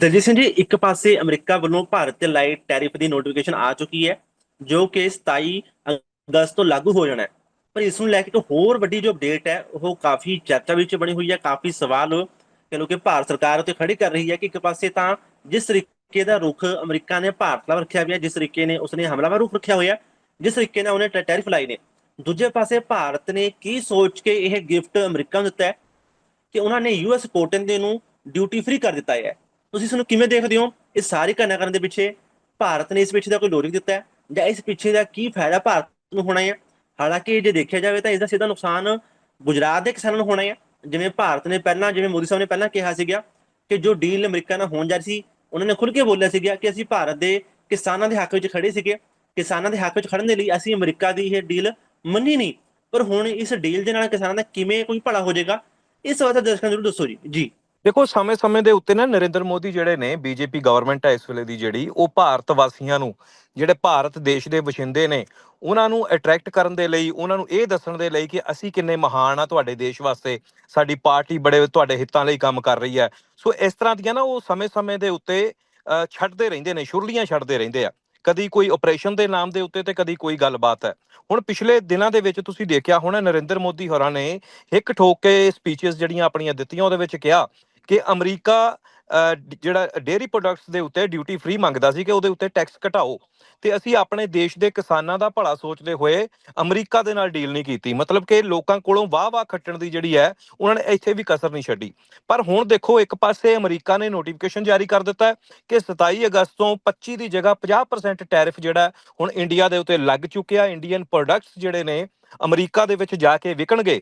ਦਲਜੀਤ ਸਿੰਘ ਜੀ, ਇੱਕ ਪਾਸੇ ਅਮਰੀਕਾ ਵੱਲੋਂ ਭਾਰਤ ਤੇ ਲਾਏ ਟੈਰਿਫ ਦੀ ਨੋਟੀਫਿਕੇਸ਼ਨ ਆ ਚੁੱਕੀ ਹੈ, ਜੋ ਕਿ 27 ਅਗਸਤ ਤੋਂ ਲਾਗੂ ਹੋ ਜਾਣਾ ਹੈ। ਪਰ ਇਸ ਨੂੰ ਲੈ ਕੇ ਇੱਕ ਹੋਰ ਵੱਡੀ ਜੋ ਅਪਡੇਟ ਹੈ, ਉਹ ਕਾਫੀ ਚਰਚਾ ਵਿੱਚ ਬਣੀ ਹੋਈ ਹੈ, ਕਾਫੀ ਸਵਾਲ ਕਹ ਲੋ ਕਿ ਭਾਰਤ ਸਰਕਾਰ ਉੱਤੇ ਖੜੀ ਕਰ ਰਹੀ ਹੈ ਕਿ ਇੱਕ ਪਾਸੇ ਤਾਂ ਜਿਸ ਤਰੀਕੇ ਦਾ ਰੁਖ ਅਮਰੀਕਾ ਨੇ ਭਾਰਤ ਵੱਲ ਰੱਖਿਆ ਹੋਇਆ, ਜਿਸ ਤਰੀਕੇ ਨੇ ਉਸਨੇ ਹਮਲਾਵਰ ਰੁਖ ਰੱਖਿਆ ਹੋਇਆ, ਜਿਸ ਤਰੀਕੇ ਨਾਲ ਉਹਨੇ ਟੈਰਿਫ ਲਾਏ ਨੇ। ਦੂਜੇ ਪਾਸੇ ਭਾਰਤ ਨੇ ਕੀ ਸੋਚ ਕੇ ਇਹ ਗਿਫਟ ਅਮਰੀਕਾ ਨੂੰ ਦਿੱਤਾ ਹੈ ਕਿ ਉਹਨਾਂ ਨੇ ਯੂਐਸ ਕੋਟਨ ਦੇ ਨੂੰ ਡਿਊਟੀ ਫ੍ਰੀ ਕਰ ਦਿੱਤਾ ਹੈ? ਤੁਸੀਂ ਇਸ ਨੂੰ ਕਿਵੇਂ ਦੇਖਦੇ ਹੋ? ਇਹ ਸਾਰੇ ਘਟਨਾ ਕਰਨ ਦੇ ਪਿੱਛੇ ਭਾਰਤ ਨੇ ਇਸ ਪਿੱਛੇ ਦਾ ਕੋਈ ਲੋਜਿਕ ਦਿੱਤਾ ਹੈ? ਜਾਂ ਇਸ ਪਿੱਛੇ ਦਾ ਕੀ ਫਾਇਦਾ ਭਾਰਤ ਨੂੰ ਹੋਣਾ ਹੈ? ਹਾਲਾਂਕਿ ਜੇ ਦੇਖਿਆ ਜਾਵੇ ਤਾਂ ਇਸ ਦਾ ਸਿੱਧਾ ਨੁਕਸਾਨ ਗੁਜਰਾਤ ਦੇ ਕਿਸਾਨਾਂ ਨੂੰ ਹੋਣਾ ਹੈ। ਜਿਵੇਂ ਭਾਰਤ ਨੇ ਪਹਿਲਾਂ, ਜਿਵੇਂ ਮੋਦੀ ਸਾਹਿਬ ਨੇ ਪਹਿਲਾਂ ਕਿਹਾ ਸੀਗਾ ਕਿ ਜੋ ਡੀਲ ਅਮਰੀਕਾ ਨਾਲ ਹੋਣ ਜਾ ਰਹੀ ਸੀ, ਉਹਨਾਂ ਨੇ ਖੁੱਲ੍ਹ ਕੇ ਬੋਲਿਆ ਸੀਗਾ ਕਿ ਅਸੀਂ ਭਾਰਤ ਦੇ ਕਿਸਾਨਾਂ ਦੇ ਹੱਕ ਵਿੱਚ ਖੜੇ ਸੀਗੇ। ਕਿਸਾਨਾਂ ਦੇ ਹੱਕ ਵਿੱਚ ਖੜਨ ਦੇ ਲਈ ਅਸੀਂ ਅਮਰੀਕਾ ਦੀ ਇਹ ਡੀਲ ਮੰਨੀ ਨਹੀਂ। ਪਰ ਹੁਣ ਇਸ ਡੀਲ ਦੇ ਨਾਲ ਕਿਸਾਨਾਂ ਦਾ ਕਿਵੇਂ ਕੋਈ ਭਲਾ ਹੋ ਜਾਏਗਾ? ਇਸ ਬਾਰੇ ਦਰਸ਼ਕਾਂ ਨੂੰ ਜ਼ਰੂਰ ਦੱਸੋ ਜੀ। ਜੀ। ਦੇਖੋ, ਸਮੇਂ-ਸਮੇਂ ਦੇ ਉੱਤੇ ਨਾ ਨਰਿੰਦਰ ਮੋਦੀ ਜਿਹੜੇ ਨੇ, ਬੀਜੇਪੀ ਗਵਰਨਮੈਂਟ ਹੈ ਇਸ ਵੇਲੇ ਦੀ ਜਿਹੜੀ, ਉਹ ਭਾਰਤ ਵਾਸੀਆਂ ਨੂੰ, ਜਿਹੜੇ ਭਾਰਤ ਦੇਸ਼ ਦੇ ਵਸਿੰਦੇ ਨੇ, ਉਹਨਾਂ ਨੂੰ ਅਟਰੈਕਟ ਕਰਨ ਦੇ ਲਈ, ਉਹਨਾਂ ਨੂੰ ਇਹ ਦੱਸਣ ਦੇ ਲਈ ਕਿ ਅਸੀਂ ਕਿੰਨੇ ਮਹਾਨ ਆ ਤੁਹਾਡੇ ਦੇਸ਼ ਵਾਸਤੇ, ਸਾਡੀ ਪਾਰਟੀ ਬੜੇ ਤੁਹਾਡੇ ਹਿੱਤਾਂ ਲਈ ਕੰਮ ਕਰ ਰਹੀ ਹੈ। ਸੋ ਇਸ ਤਰ੍ਹਾਂ ਦੀਆਂ ਨਾ ਉਹ ਸਮੇਂ-ਸਮੇਂ ਦੇ ਉੱਤੇ ਛੱਡਦੇ ਰਹਿੰਦੇ ਨੇ, ਸ਼ੁਰਲੀਆਂ ਛੱਡਦੇ ਰਹਿੰਦੇ ਆ। ਕਦੀ ਕੋਈ ਆਪਰੇਸ਼ਨ ਦੇ ਨਾਮ ਦੇ ਉੱਤੇ ਤੇ ਕਦੀ ਕੋਈ ਗੱਲਬਾਤ ਹੈ। ਹੁਣ ਪਿਛਲੇ ਦਿਨਾਂ ਦੇ ਵਿੱਚ ਤੁਸੀਂ ਦੇਖਿਆ ਹੋਣਾ, ਨਰਿੰਦਰ ਮੋਦੀ ਹੋਰਾਂ ਨੇ ਇੱਕ ਠੋਕ ਕੇ ਸਪੀਚਸ ਜਿਹੜੀਆਂ ਆਪਣੀਆਂ ਦਿੱਤੀਆਂ, ਉਹਦੇ ਵਿੱਚ ਕਿਹਾ ਕਿ ਅਮਰੀਕਾ ਜਿਹੜਾ ਡੇਅਰੀ ਪ੍ਰੋਡਕਟਸ ਦੇ ਉੱਤੇ ਡਿਊਟੀ ਫ੍ਰੀ ਮੰਗਦਾ ਸੀ ਕਿ ਉਹਦੇ ਉੱਤੇ ਟੈਕਸ ਘਟਾਓ। ਤੇ ਅਸੀਂ ਆਪਣੇ ਦੇਸ਼ ਦੇ ਕਿਸਾਨਾਂ ਦਾ ਭਲਾ ਸੋਚਦੇ ਹੋਏ ਅਮਰੀਕਾ ਦੇ ਨਾਲ ਡੀਲ ਨਹੀਂ ਕੀਤੀ। ਮਤਲਬ ਕਿ ਲੋਕਾਂ ਕੋਲੋਂ ਵਾਹ-ਵਾਹ ਖੱਟਣ ਦੀ ਜਿਹੜੀ ਹੈ, ਉਹਨਾਂ ਨੇ ਇੱਥੇ ਵੀ ਕਸਰ ਨਹੀਂ ਛੱਡੀ। ਪਰ ਹੁਣ ਦੇਖੋ, ਇੱਕ ਪਾਸੇ ਅਮਰੀਕਾ ਨੇ ਨੋਟੀਫਿਕੇਸ਼ਨ ਜਾਰੀ ਕਰ ਦਿੱਤਾ ਕਿ 27 ਅਗਸਤ ਤੋਂ 25 ਦੀ ਜਗ੍ਹਾ 50% ਟੈਰਿਫ ਜਿਹੜਾ ਹੁਣ ਇੰਡੀਆ ਦੇ ਉੱਤੇ ਲੱਗ ਚੁੱਕਿਆ। ਇੰਡੀਅਨ ਪ੍ਰੋਡਕਟਸ ਜਿਹੜੇ ਨੇ, ਅਮਰੀਕਾ ਦੇ ਵਿੱਚ ਜਾ ਕੇ ਵਿਕਣਗੇ।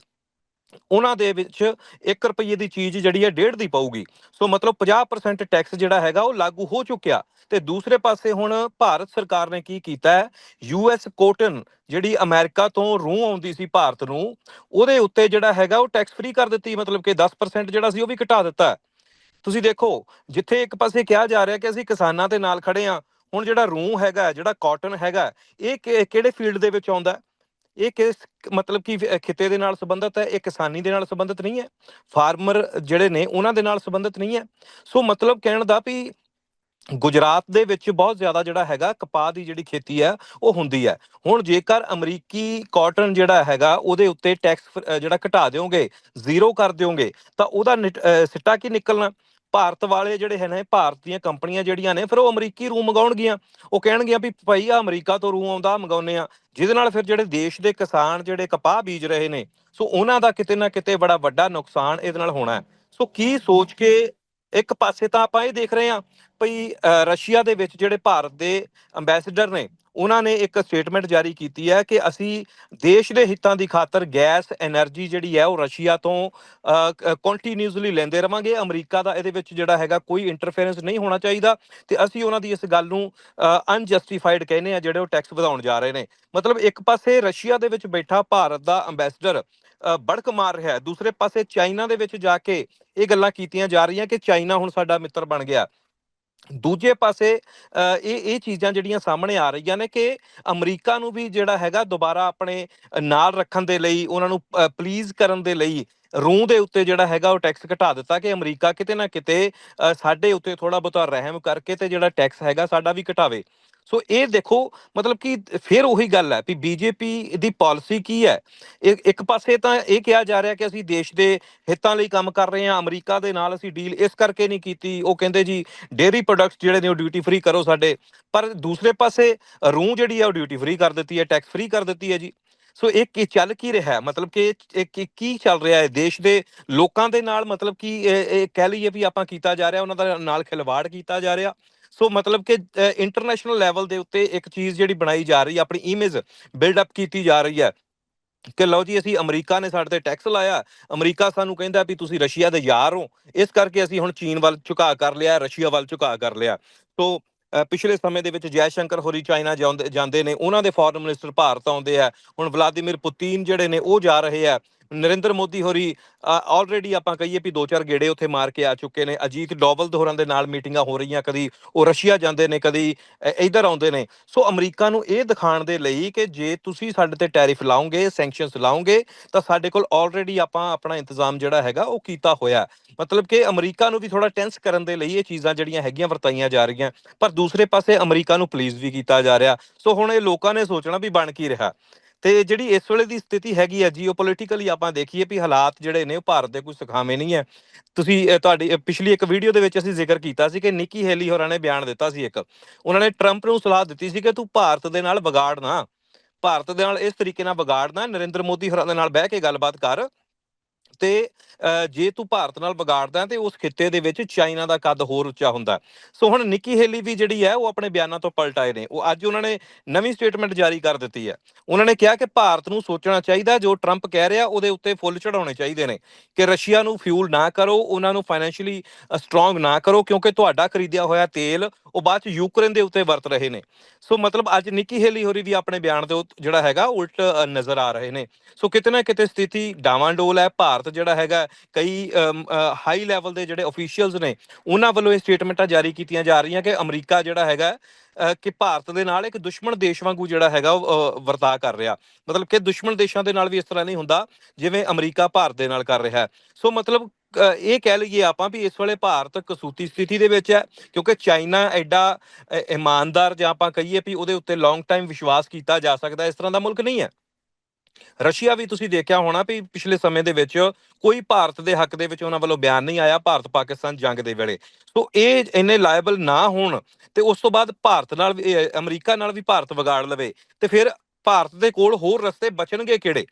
ਉਹਨਾਂ ਦੇ ਵਿੱਚ 1 ਰੁਪਏ ਦੀ ਚੀਜ਼ ਜਿਹੜੀ ਹੈ ਡੇਢ ਦੀ ਪਊਗੀ। ਸੋ ਮਤਲਬ 50% ਟੈਕਸ ਜਿਹੜਾ ਹੈਗਾ ਉਹ ਲਾਗੂ ਹੋ ਚੁੱਕਿਆ। ਤੇ ਦੂਸਰੇ ਪਾਸੇ ਹੁਣ ਭਾਰਤ ਸਰਕਾਰ ਨੇ ਕੀ ਕੀਤਾ ਹੈ? ਯੂਐਸ ਕੋਟਨ ਜਿਹੜੀ ਅਮਰੀਕਾ ਤੋਂ ਰੂਹ ਆਉਂਦੀ ਸੀ ਭਾਰਤ ਨੂੰ, ਉਹਦੇ ਉੱਤੇ ਜਿਹੜਾ ਹੈਗਾ ਉਹ ਟੈਕਸ ਫ੍ਰੀ ਕਰ ਦਿੱਤੀ। ਮਤਲਬ ਕਿ 10% ਜਿਹੜਾ ਸੀ ਉਹ ਵੀ ਘਟਾ ਦਿੱਤਾ ਤੁਸੀਂ ਦੇਖੋ, ਜਿੱਥੇ ਇੱਕ ਪਾਸੇ ਕਿਹਾ ਜਾ ਰਿਹਾ ਕਿ ਅਸੀਂ ਕਿਸਾਨਾਂ ਦੇ ਨਾਲ ਖੜੇ ਆ ਹੁਣ ਜਿਹੜਾ ਰੂਹ ਹੈਗਾ, ਜਿਹੜਾ ਕਾਟਨ ਹੈਗਾ, ਇਹ ਕਿਹੜੇ ਫੀਲਡ ਦੇ ਵਿੱਚ ਆਉਂਦਾ ਇਹ ਕਿਸ ਮਤਲਬ ਕਿ ਖਿੱਤੇ ਦੇ ਨਾਲ ਸੰਬੰਧਿਤ ਹੈ, ਇਹ ਕਿਸਾਨੀ ਦੇ ਨਾਲ ਸੰਬੰਧਿਤ ਨਹੀਂ ਹੈ, ਫਾਰਮਰ ਜਿਹੜੇ ਨੇ ਉਹਨਾਂ ਦੇ ਨਾਲ ਸੰਬੰਧਿਤ ਨਹੀਂ ਹੈ। ਸੋ ਮਤਲਬ ਕਹਿਣ ਦਾ ਵੀ ਗੁਜਰਾਤ ਦੇ ਵਿੱਚ ਬਹੁਤ ਜ਼ਿਆਦਾ ਜਿਹੜਾ ਹੈਗਾ ਕਪਾਹ ਦੀ ਜਿਹੜੀ ਖੇਤੀ ਹੈ, ਉਹ ਹੁੰਦੀ ਹੈ। ਹੁਣ ਜੇਕਰ ਅਮਰੀਕੀ ਕਾਟਨ ਜਿਹੜਾ ਹੈਗਾ, ਉਹਦੇ ਉੱਤੇ ਟੈਕਸ ਜਿਹੜਾ ਘਟਾ ਦਿਓਗੇ, ਜ਼ੀਰੋ ਕਰ ਦਿਓਗੇ, ਤਾਂ ਉਹਦਾ ਨਿਟ- ਸਿੱਟਾ ਕੀ ਨਿਕਲਣਾ? ਭਾਰਤ ਵਾਲੇ ਜਿਹੜੇ ਹੈ ਨੇ ਭਾਰਤ ਦੀਆਂ ਕੰਪਨੀਆਂ ਜਿਹੜੀਆਂ ਨੇ, ਫਿਰ ਉਹ ਅਮਰੀਕੀ ਰੂ ਮੰਗਾਉਣਗੀਆਂ। ਉਹ ਕਹਿਣਗੀਆਂ ਵੀ ਭਾਈ ਆ ਅਮਰੀਕਾ ਤੋਂ ਰੂ ਆਉਂਦਾ ਮੰਗਾਉਨੇ ਆ ਜਿਹਦੇ ਨਾਲ ਫਿਰ ਜਿਹੜੇ ਦੇਸ਼ ਦੇ ਕਿਸਾਨ ਜਿਹੜੇ ਕਪਾਹ ਬੀਜ ਰਹੇ ਨੇ, ਸੋ ਉਹਨਾਂ ਦਾ ਕਿਤੇ ਨਾ ਕਿਤੇ ਬੜਾ ਵੱਡਾ ਨੁਕਸਾਨ ਇਹਦੇ ਨਾਲ ਹੋਣਾ ਸੋ ਕੀ ਸੋਚ ਕੇ ਇੱਕ ਪਾਸੇ ਤਾਂ ਆਪਾਂ ਇਹ ਦੇਖ ਰਹੇ ਹਾਂ, ਭਈ ਰਸ਼ੀਆ ਦੇ ਵਿੱਚ ਜਿਹੜੇ ਭਾਰਤ ਦੇ ਅੰਬੈਸਡਰ ਨੇ ਉਹਨਾਂ ਨੇ ਇੱਕ ਸਟੇਟਮੈਂਟ ਜਾਰੀ ਕੀਤੀ ਹੈ ਕਿ ਅਸੀਂ ਦੇਸ਼ ਦੇ ਹਿੱਤਾਂ ਦੀ ਖਾਤਰ ਗੈਸ એનર્ਜੀ ਜਿਹੜੀ ਹੈ ਉਹ ਰਸ਼ੀਆ ਤੋਂ ਕੰਟੀਨਿਊਸਲੀ ਲੈਂਦੇ ਰਵਾਂਗੇ। ਅਮਰੀਕਾ ਦਾ ਇਹਦੇ ਵਿੱਚ ਜਿਹੜਾ ਹੈਗਾ ਕੋਈ ਇੰਟਰਫੇਰੈਂਸ ਨਹੀਂ ਹੋਣਾ ਚਾਹੀਦਾ ਤੇ ਅਸੀਂ ਉਹਨਾਂ ਦੀ ਇਸ ਗੱਲ ਨੂੰ ਅਨਜਸਟੀਫਾਈਡ ਕਹਿੰਦੇ ਆ ਜਿਹੜੇ ਉਹ ਟੈਕਸ ਵਧਾਉਣ ਜਾ ਰਹੇ ਨੇ। ਮਤਲਬ ਇੱਕ ਪਾਸੇ ਰਸ਼ੀਆ ਦੇ ਵਿੱਚ ਬੈਠਾ ਭਾਰਤ ਦਾ ਅੰਬੈਸਡਰ ਬੜਕ ਮਾਰ ਰਿਹਾ ਹੈ। ਦੂਸਰੇ ਪਾਸੇ ਚਾਈਨਾ ਦੇ ਵਿੱਚ ਜਾ ਕੇ ਇਹ ਗੱਲਾਂ ਕੀਤੀਆਂ ਜਾ ਰਹੀਆਂ ਕਿ ਚਾਈਨਾ ਹੁਣ ਸਾਡਾ ਮਿੱਤਰ ਬਣ ਗਿਆ। ਦੂਜੇ ਪਾਸੇ ਇਹ ਇਹ ਚੀਜ਼ਾਂ ਜਿਹੜੀਆਂ ਸਾਹਮਣੇ ਆ ਰਹੀਆਂ ਨੇ ਕਿ ਅਮਰੀਕਾ ਨੂੰ ਵੀ ਜਿਹੜਾ ਹੈਗਾ ਦੁਬਾਰਾ ਆਪਣੇ ਨਾਲ ਰੱਖਣ ਦੇ ਲਈ, ਉਹਨਾਂ ਨੂੰ ਪਲੀਜ਼ ਕਰਨ ਦੇ ਲਈ ਰੂਹ ਦੇ ਉੱਤੇ ਜਿਹੜਾ ਹੈਗਾ ਉਹ ਟੈਕਸ ਘਟਾ ਦਿੱਤਾ ਕਿ ਅਮਰੀਕਾ ਕਿਤੇ ਨਾ ਕਿਤੇ ਸਾਡੇ ਉੱਤੇ ਥੋੜਾ ਬਹੁਤਾ ਰਹਿਮ ਕਰਕੇ ਤੇ ਜਿਹੜਾ ਟੈਕਸ ਹੈਗਾ ਸਾਡਾ ਵੀ ਘਟਾਵੇ। ਸੋ ਇਹ ਦੇਖੋ, ਮਤਲਬ ਕਿ ਫਿਰ ਉਹੀ ਗੱਲ ਹੈ ਵੀ ਬੀਜੇਪੀ ਦੀ ਪਾਲਿਸੀ ਕੀ ਹੈ? ਇੱਕ ਇੱਕ ਪਾਸੇ ਤਾਂ ਇਹ ਕਿਹਾ ਜਾ ਰਿਹਾ ਕਿ ਅਸੀਂ ਦੇਸ਼ ਦੇ ਹਿੱਤਾਂ ਲਈ ਕੰਮ ਕਰ ਰਹੇ ਹਾਂ, ਅਮਰੀਕਾ ਦੇ ਨਾਲ ਅਸੀਂ ਡੀਲ ਇਸ ਕਰਕੇ ਨਹੀਂ ਕੀਤੀ। ਉਹ ਕਹਿੰਦੇ ਜੀ ਡੇਅਰੀ ਪ੍ਰੋਡਕਟਸ ਜਿਹੜੇ ਨੇ ਉਹ ਡਿਊਟੀ ਫ੍ਰੀ ਕਰੋ ਸਾਡੇ। ਪਰ ਦੂਸਰੇ ਪਾਸੇ ਰੂਹ ਜਿਹੜੀ ਹੈ ਉਹ ਡਿਊਟੀ ਫ੍ਰੀ ਕਰ ਦਿੱਤੀ ਹੈ ਟੈਕਸ ਫ੍ਰੀ ਕਰ ਦਿੱਤੀ ਹੈ ਜੀ। ਸੋ ਇਹ ਕੀ, ਚੱਲ ਕੀ ਰਿਹਾ? ਮਤਲਬ ਕਿ ਇਹ- ਇਹ ਕੀ- ਚੱਲ ਰਿਹਾ ਹੈ? ਦੇਸ਼ ਦੇ ਲੋਕਾਂ ਦੇ ਨਾਲ ਮਤਲਬ ਕਿ ਇਹ ਕਹਿ ਲਈਏ ਵੀ ਆਪਾਂ ਕੀਤਾ ਜਾ ਰਿਹਾ, ਉਹਨਾਂ ਦਾ ਨਾਲ ਖਿਲਵਾੜ ਕੀਤਾ ਜਾ ਰਿਹਾ। ਸੋ ਮਤਲਬ ਕਿ ਇੰਟਰਨੈਸ਼ਨਲ ਲੈਵਲ ਦੇ ਉੱਤੇ ਇੱਕ ਚੀਜ਼ ਜਿਹੜੀ ਬਣਾਈ ਜਾ ਰਹੀ ਹੈ ਆਪਣੀ ਇਮੇਜ ਬਿਲਡ ਅਪ ਕੀਤੀ ਜਾ ਰਹੀ ਹੈ ਕਿ ਲਓ ਜੀ, ਅਸੀਂ ਅਮਰੀਕਾ ਨੇ ਸਾਡੇ ਤੇ ਟੈਕਸ ਲਾਇਆ। ਅਮਰੀਕਾ ਸਾਨੂੰ ਕਹਿੰਦਾ ਵੀ ਤੁਸੀਂ ਰਸ਼ੀਆ ਦੇ ਯਾਰ ਹੋ। ਇਸ ਕਰਕੇ ਅਸੀਂ ਹੁਣ ਚੀਨ ਵੱਲ ਝੁਕਾ ਕਰ ਲਿਆ, ਰਸ਼ੀਆ ਵੱਲ ਝੁਕਾ ਕਰ ਲਿਆ। ਸੋ ਪਿਛਲੇ ਸਮੇਂ ਦੇ ਵਿੱਚ ਜੈ ਸ਼ੰਕਰ ਹੋਰੀ ਚਾਈਨਾ ਜਾਂਦੇ ਨੇ, ਉਹਨਾਂ ਦੇ ਫੋਰਨ ਮਿਨਿਸਟਰ ਭਾਰਤ ਆਉਂਦੇ ਆ। ਹੁਣ ਵਲਾਦੀਮੀਰ ਪੁਤਿਨ ਜਿਹੜੇ ਨੇ, ਉਹ ਜਾ ਰਹੇ ਆ। ਨਰਿੰਦਰ ਮੋਦੀ ਹੋਰੀ ਆਲਰੇਡੀ ਆਪਾਂ ਕਹੀਏ ਵੀ ਦੋ ਚਾਰ ਗੇੜੇ ਉੱਥੇ ਮਾਰ ਕੇ ਆ ਚੁੱਕੇ ਨੇ। ਅਜੀਤ ਡੋਵਲ ਹੋਰਾਂ ਦੇ ਨਾਲ ਮੀਟਿੰਗਾਂ ਹੋ ਰਹੀਆਂ ਕਦੀ ਉਹ ਰਸ਼ੀਆ ਜਾਂਦੇ ਨੇ ਕਦੀ ਅ, ਇੱਧਰ ਆਉਂਦੇ ਨੇ। ਸੋ ਅਮਰੀਕਾ ਨੂੰ ਇਹ ਦਿਖਾਉਣ ਦੇ ਲਈ ਕਿ ਜੇ ਤੁਸੀਂ ਸਾਡੇ ਤੇ ਟੈਰਿਫ ਲਾਓਗੇ ਸੈਂਕਸ਼ਨਸ ਲਾਓਗੇ ਤਾਂ ਸਾਡੇ ਕੋਲ ਆਲਰੇਡੀ ਆਪਾਂ ਆਪਣਾ ਇੰਤਜ਼ਾਮ ਜਿਹੜਾ ਹੈਗਾ ਉਹ ਕੀਤਾ ਹੋਇਆ ਮਤਲਬ ਕਿ ਅਮਰੀਕਾ ਨੂੰ ਵੀ ਥੋੜਾ ਟੈਂਸ ਕਰਨ ਦੇ ਲਈ ਇਹ ਚੀਜ਼ਾਂ ਜਿਹੜੀਆਂ ਹੈਗੀਆਂ ਵਰਤਾਈਆਂ ਜਾ ਰਹੀਆਂ। ਪਰ ਦੂਸਰੇ ਪਾਸੇ ਅਮਰੀਕਾ ਨੂੰ ਪਲੀਜ਼ ਵੀ ਕੀਤਾ ਜਾ ਰਿਹਾ। ਸੋ ਹੁਣ ਇਹ ਲੋਕਾਂ ਨੇ ਸੋਚਣਾ ਵੀ ਬਣ ਕੀ ਰਿਹਾ। ਤੇ ਜਿਹੜੀ ਇਸ ਵੇਲੇ ਦੀ ਸਥਿਤੀ ਹੈਗੀ ਹੈ ਜੀਓਪੋਲਿਟੀਕਲੀ ਆਪਾਂ ਦੇਖੀਏ ਵੀ ਹਾਲਾਤ ਜਿਹੜੇ ਨੇ ਉਹ ਭਾਰਤ ਦੇ ਕੋਈ ਸੁਖਾਵੇਂ ਨਹੀਂ ਹੈ ਤੁਸੀਂ ਤੁਹਾਡੀ ਪਿਛਲੀ ਇੱਕ ਵੀਡੀਓ ਦੇ ਵਿੱਚ ਅਸੀਂ ਜ਼ਿਕਰ ਕੀਤਾ ਸੀ ਕਿ ਨਿੱਕੀ ਹੈਲੀ ਹੋਰਾਂ ਨੇ ਬਿਆਨ ਦਿੱਤਾ ਸੀ ਇੱਕ। ਉਹਨਾਂ ਨੇ ਟਰੰਪ ਨੂੰ ਸਲਾਹ ਦਿੱਤੀ ਸੀ ਕਿ ਤੂੰ ਭਾਰਤ ਦੇ ਨਾਲ ਵਿਗਾੜ ਨਾ। ਭਾਰਤ ਦੇ ਨਾਲ ਇਸ ਤਰੀਕੇ ਨਾਲ ਵਿਗਾੜਨਾ ਨਰਿੰਦਰ ਮੋਦੀ ਹੋਰਾਂ ਦੇ ਨਾਲ ਬਹਿ ਕੇ ਗੱਲਬਾਤ ਕਰ। ਤੇ ਜੇ ਤੂੰ ਭਾਰਤ ਨਾਲ ਵਿਗਾੜਦਾ ਹੈ ਤੇ ਉਸ ਖਿੱਤੇ ਦੇ ਵਿੱਚ ਚਾਈਨਾ ਦਾ ਕੱਦ ਹੋਰ ਉੱਚਾ ਹੁੰਦਾ। ਸੋ ਹੁਣ ਨਿੱਕੀ ਹੇਲੀ ਵੀ ਜਿਹੜੀ ਹੈ, ਉਹ ਆਪਣੇ ਬਿਆਨਾਂ ਤੋਂ ਪਲਟ ਆਏ ਨੇ। ਉਹ ਅੱਜ ਉਹਨਾਂ ਨੇ ਨਵੀਂ ਸਟੇਟਮੈਂਟ ਜਾਰੀ ਕਰ ਦਿੱਤੀ ਹੈ। ਉਹਨਾਂ ਨੇ ਕਿਹਾ ਕਿ ਭਾਰਤ ਨੂੰ ਸੋਚਣਾ ਚਾਹੀਦਾ, ਜੋ ਟਰੰਪ ਕਹਿ ਰਿਹਾ, ਉਹਦੇ ਉੱਤੇ ਫੁੱਲ ਚੜਾਉਣੇ ਚਾਹੀਦੇ ਨੇ। ਕਿ ਰਸ਼ੀਆ ਨੂੰ ਫਿਊਲ ਨਾ ਕਰੋ, ਉਹਨਾਂ ਨੂੰ ਫਾਈਨੈਂਸ਼ੀਅਲੀ ਸਟਰੋਂਗ ਨਾ ਕਰੋ, ਕਿਉਂਕਿ ਤੁਹਾਡਾ ਖਰੀਦਿਆ ਹੋਇਆ ਤੇਲ ਉਹ ਬਾਅਦ ਚ ਯੂਕਰੇਨ ਦੇ ਉੱਤੇ ਵਰਤ ਰਹੇ ਨੇ। ਸੋ ਮਤਲਬ ਅੱਜ ਨਿੱਕੀ ਹੇਲੀ ਹੋਰੀ ਵੀ ਆਪਣੇ ਬਿਆਨ ਦੇ ਉੱਤੇ ਜਿਹੜਾ ਹੈਗਾ ਉਲਟ ਨਜ਼ਰ ਆ ਰਹੇ ਨੇ। ਸੋ ਕਿਤੇ ਨਾ ਕਿਤੇ ਸਥਿਤੀ ਡਾਵਾਂਡੋਲ ਹੈ ਭਾਰਤ ਜਿਹੜਾ ਹੈਗਾ ਕਈ ਹਾਈ ਲੈਵਲ ਦੇ ਜਿਹੜੇ ਅਫੀਸ਼ੀਅਲਸ ਨੇ ਉਹਨਾਂ ਵੱਲੋਂ ਇਹ ਸਟੇਟਮੈਂਟਾਂ ਜਾਰੀ ਕੀਤੀਆਂ ਜਾ ਰਹੀਆਂ ਕਿ ਅਮਰੀਕਾ ਜਿਹੜਾ ਹੈਗਾ ਕਿ ਭਾਰਤ ਦੇ ਨਾਲ ਇੱਕ ਦੁਸ਼ਮਣ ਦੇਸ਼ ਵਾਂਗੂ ਜਿਹੜਾ ਹੈਗਾ ਉਹ ਅ, ਵਰਤਾਅ ਕਰ ਰਿਹਾ। ਮਤਲਬ ਕਿ ਦੁਸ਼ਮਣ ਦੇਸ਼ਾਂ ਦੇ ਨਾਲ ਵੀ ਇਸ ਤਰ੍ਹਾਂ ਨਹੀਂ ਹੁੰਦਾ ਜਿਵੇਂ ਅਮਰੀਕਾ ਭਾਰਤ ਦੇ ਨਾਲ ਕਰ ਰਿਹਾ ਸੋ ਮਤਲਬ ਇਹ ਕਹਿ ਲਈਏ ਆਪਾਂ ਵੀ ਇਸ ਵੇਲੇ ਭਾਰਤ ਕਸੂਤੀ ਸਥਿਤੀ ਦੇ ਵਿੱਚ ਹੈ, ਕਿਉਂਕਿ ਚਾਈਨਾ ਐਡਾ ਇਮਾਨਦਾਰ ਜਾਂ ਆਪਾਂ ਕਹੀਏ ਵੀ ਉਹਦੇ ਉੱਤੇ ਲੌਂਗ ਟਾਈਮ ਵਿਸ਼ਵਾਸ ਕੀਤਾ ਜਾ ਸਕਦਾ, ਇਸ ਤਰ੍ਹਾਂ ਦਾ ਮੁਲਕ ਨਹੀਂ ਹੈ। ਰਸ਼ੀਆ ਵੀ ਤੁਸੀਂ ਦੇਖਿਆ ਹੋਣਾ ਵੀ ਪਿਛਲੇ ਸਮੇਂ ਦੇ ਵਿੱਚ ਕੋਈ ਭਾਰਤ ਦੇ ਹੱਕ ਦੇ ਵਿੱਚ ਉਹਨਾਂ ਵੱਲੋਂ ਬਿਆਨ ਨਹੀਂ ਆਇਆ ਭਾਰਤ ਪਾਕਿਸਤਾਨ ਜੰਗ ਦੇ ਵੇਲੇ। ਸੋ ਇਹ ਇੰਨੇ ਲਾਇਬਲ ਨਾ ਹੋਣ ਤੇ ਉਸ ਤੋਂ ਬਾਅਦ ਭਾਰਤ ਨਾਲ ਵੀ, ਅਮਰੀਕਾ ਨਾਲ ਵੀ ਭਾਰਤ ਵਿਗਾੜ ਲਵੇ ਤੇ ਫਿਰ ਭਾਰਤ ਦੇ ਕੋਲ ਹੋਰ ਰਸਤੇ ਬਚਣਗੇ ਕਿਹੜੇ?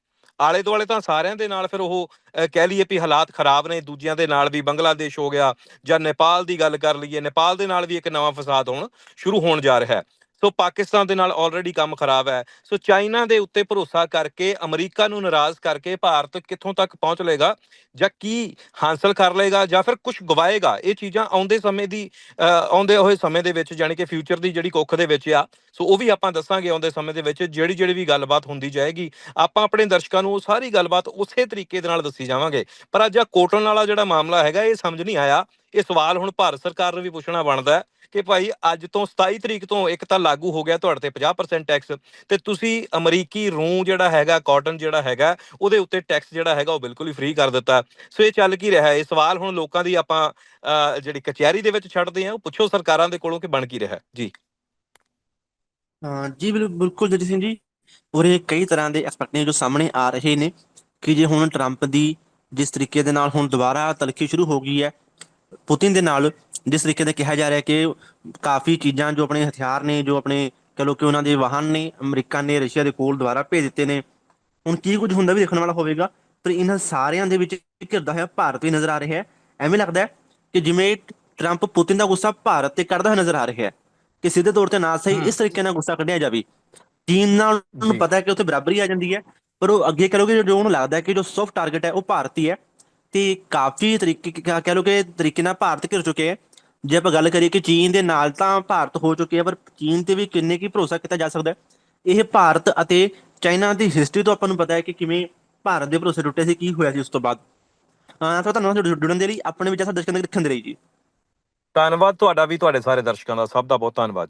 ਆਲੇ ਦੁਆਲੇ ਤਾਂ ਸਾਰਿਆਂ ਦੇ ਨਾਲ ਫਿਰ ਉਹ ਕਹਿ ਲਈਏ ਵੀ ਹਾਲਾਤ ਖਰਾਬ ਨੇ, ਦੂਜਿਆਂ ਦੇ ਨਾਲ ਵੀ ਬੰਗਲਾਦੇਸ਼ ਹੋ ਗਿਆ ਜਾਂ ਨੇਪਾਲ ਦੀ ਗੱਲ ਕਰ ਲਈਏ, ਨੇਪਾਲ ਦੇ ਨਾਲ ਵੀ ਇੱਕ ਨਵਾਂ ਫਸਾਦ ਹੋਣ ਸ਼ੁਰੂ ਹੋਣ ਜਾ ਰਿਹਾ ਹੈ। ਸੋ ਪਾਕਿਸਤਾਨ ਦੇ ਨਾਲ ਆਲਰੇਡੀ ਕੰਮ ਖਰਾਬ ਹੈ। ਸੋ ਚਾਈਨਾ ਦੇ ਉੱਤੇ ਭਰੋਸਾ ਕਰਕੇ, ਅਮਰੀਕਾ ਨੂੰ ਨਾਰਾਜ਼ ਕਰਕੇ ਭਾਰਤ ਕਿੱਥੋਂ ਤੱਕ ਪਹੁੰਚ ਲਏਗਾ ਜਾਂ ਕੀ ਹਾਸਲ ਕਰ ਲਏਗਾ ਜਾਂ ਫਿਰ ਕੁਝ ਗਵਾਏਗਾ, ਇਹ ਚੀਜ਼ਾਂ ਆਉਂਦੇ ਸਮੇਂ ਦੀ ਆਉਂਦੇ ਹੋਏ ਸਮੇਂ ਦੇ ਵਿੱਚ ਜਾਣੀ ਕਿ ਫਿਊਚਰ ਦੀ ਜਿਹੜੀ ਕੁੱਖ ਦੇ ਵਿੱਚ ਆ, ਸੋ ਉਹ ਵੀ ਆਪਾਂ ਦੱਸਾਂਗੇ ਆਉਂਦੇ ਸਮੇਂ ਦੇ ਵਿੱਚ ਜਿਹੜੀ ਜਿਹੜੀ ਵੀ ਗੱਲਬਾਤ ਹੁੰਦੀ ਜਾਏਗੀ। ਆਪਾਂ ਆਪਣੇ ਦਰਸ਼ਕਾਂ ਨੂੰ ਉਹ ਸਾਰੀ ਗੱਲਬਾਤ ਉਸੇ ਤਰੀਕੇ ਦੇ ਨਾਲ ਦੱਸੀ ਜਾਵਾਂਗੇ। ਪਰ ਅੱਜ ਆ ਕੋਟਨ ਵਾਲਾ ਜਿਹੜਾ ਮਾਮਲਾ ਹੈਗਾ, ਇਹ ਸਮਝ ਨਹੀਂ ਆਇਆ। ਇਹ ਸਵਾਲ ਹੁਣ ਭਾਰਤ ਸਰਕਾਰ ਨੂੰ ਵੀ ਪੁੱਛਣਾ ਬਣਦਾ ਹੈ। ਕਿ ਭਾਈ ਅੱਜ ਤੋਂ 27 ਤਰੀਕ ਤੋਂ ਇੱਕ ਤਾਂ ਲਾਗੂ ਹੋ ਗਿਆ ਤੁਹਾਡੇ ਤੇ 50% ਟੈਕਸ ਤੇ ਤੁਸੀਂ ਅਮਰੀਕੀ ਰੂ ਜਿਹੜਾ ਹੈਗਾ ਕਾਟਨ ਜਿਹੜਾ ਹੈਗਾ, ਉਹਦੇ ਉੱਤੇ ਟੈਕਸ ਜਿਹੜਾ ਹੈਗਾ ਉਹ ਬਿਲਕੁਲ ਹੀ ਫ੍ਰੀ ਕਰ ਦਿੱਤਾ। ਸੋ ਇਹ ਚੱਲ ਕੀ ਰਿਹਾ ਹੈ? ਇਹ ਸਵਾਲ ਹੁਣ ਲੋਕਾਂ ਦੀ ਆਪਾਂ ਜਿਹੜੀ ਕਚਹਿਰੀ ਦੇ ਵਿੱਚ ਛੱਡਦੇ ਆ ਉਹ ਪੁੱਛੋ ਸਰਕਾਰਾਂ ਦੇ ਕੋਲੋਂ ਕਿ ਬਣ ਕੀ ਰਿਹਾ ਜੀ। ਜੀ ਬਿਲਕੁਲ ਜੱਜੀ ਸਿੰਘ ਜੀ, ਉਰੇ ਕਈ ਤਰ੍ਹਾਂ ਦੇ ਐਸਪੈਕਟ ਨੇ ਜੋ ਸਾਹਮਣੇ ਆ ਰਹੇ ਨੇ ਕਿ ਜੇ ਹੁਣ ਟਰੰਪ ਦੀ ਜਿਸ ਤਰੀਕੇ ਦੇ ਨਾਲ ਹੁਣ ਦੁਬਾਰਾ ਤਲਖੀ ਸ਼ੁਰੂ ਹੋ ਗਈ ਹੈ ਪੁਤਿਨ ਦੇ ਨਾਲ ਜਿਸ ਤਰੀਕੇ ਦਾ ਕਿਹਾ ਜਾ ਰਿਹਾ ਕਿ ਕਾਫੀ ਚੀਜ਼ਾਂ ਜੋ ਆਪਣੇ ਹਥਿਆਰ ਨੇ ਜੋ ਆਪਣੇ ਕਹ ਲਓ ਕਿ ਉਹਨਾਂ ਦੇ ਵਾਹਨ ਨੇ ਅਮਰੀਕਾ ਨੇ ਰਸ਼ੀਆ ਦੇ ਕੋਲ ਦੁਬਾਰਾ ਭੇਜ ਦਿੱਤੇ ਨੇ। ਹੁਣ ਕੀ ਕੁਝ ਹੁੰਦਾ ਵੀ ਦੇਖਣ ਵਾਲਾ ਹੋਵੇਗਾ ਪਰ ਇਹਨਾਂ ਸਾਰਿਆਂ ਦੇ ਵਿੱਚ ਘਿਰਦਾ ਹੋਇਆ ਭਾਰਤ ਵੀ ਨਜ਼ਰ ਆ ਰਿਹਾ ਹੈ। ਐਵੇਂ ਲੱਗਦਾ ਕਿ ਜਿਵੇਂ ਟਰੰਪ ਪੁਤਿਨ ਦਾ ਗੁੱਸਾ ਭਾਰਤ ਤੇ ਕੱਢਦਾ ਹੋਇਆ ਨਜ਼ਰ ਆ ਰਿਹਾ ਹੈ ਕਿ ਸਿੱਧੇ ਤੌਰ ਤੇ ਨਾ ਸਹੀ ਇਸ ਤਰੀਕੇ ਨਾਲ ਗੁੱਸਾ ਕੱਢਿਆ ਜਾਵੇ। ਚੀਨ ਨਾਲ ਉਹਨੂੰ। ਪਤਾ ਹੈ ਕਿ ਉੱਥੇ ਬਰਾਬਰੀ ਆ ਜਾਂਦੀ ਹੈ ਪਰ ਉਹ ਅੱਗੇ ਕਰੋਗੇ ਜੋ ਉਹਨੂੰ ਲੱਗਦਾ ਹੈ ਕਿ ਜੋ ਸੌਫਟ ਟਾਰਗੇਟ ਹੈ ਉਹ ਭਾਰਤ ਹੀ। ਤੇ ਕਾਫੀ ਤਰੀਕੇ ਕਹਿ ਕਹਿ ਲਓ ਕਿ ਤਰੀਕੇ ਨਾਲ ਭਾਰਤ ਘਿਰ ਚੁੱਕੇ ਹੈ। ਜੇ ਆਪਾਂ ਗੱਲ ਕਰੀਏ ਕਿ ਚੀਨ ਦੇ ਨਾਲ ਤਾਂ ਭਾਰਤ ਹੋ ਚੁੱਕੇ ਹੈ, ਪਰ ਚੀਨ ਤੇ ਵੀ ਕਿੰਨੇ ਕੀ ਭਰੋਸਾ ਕੀਤਾ ਜਾ ਸਕਦਾ ਹੈ? ਇਹ ਭਾਰਤ ਅਤੇ ਚਾਈਨਾ ਦੀ ਹਿਸਟਰੀ ਤੋਂ ਆਪਾਂ ਨੂੰ ਪਤਾ ਹੈ ਕਿ ਕਿਵੇਂ ਭਾਰਤ ਦੇ ਭਰੋਸੇ ਟੁੱਟੇ ਸੀ, ਕੀ ਹੋਇਆ ਸੀ ਉਸ ਤੋਂ ਬਾਅਦ। ਹਾਂ, ਤਾਂ ਧੰਨਵਾਦ ਜੁੜਨ ਦੇ ਲਈ ਆਪਣੇ ਵਿਚਾਰ ਸਾਡੇ ਦਰਸ਼ਕਾਂ ਦੇ ਰੱਖਣ ਦੇ ਲਈ ਜੀ? ਧੰਨਵਾਦ ਤੁਹਾਡਾ ਵੀ, ਤੁਹਾਡੇ ਸਾਰੇ ਦਰਸ਼ਕਾਂ ਦਾ। ਸਭ ਦਾ ਬਹੁਤ ਧੰਨਵਾਦ।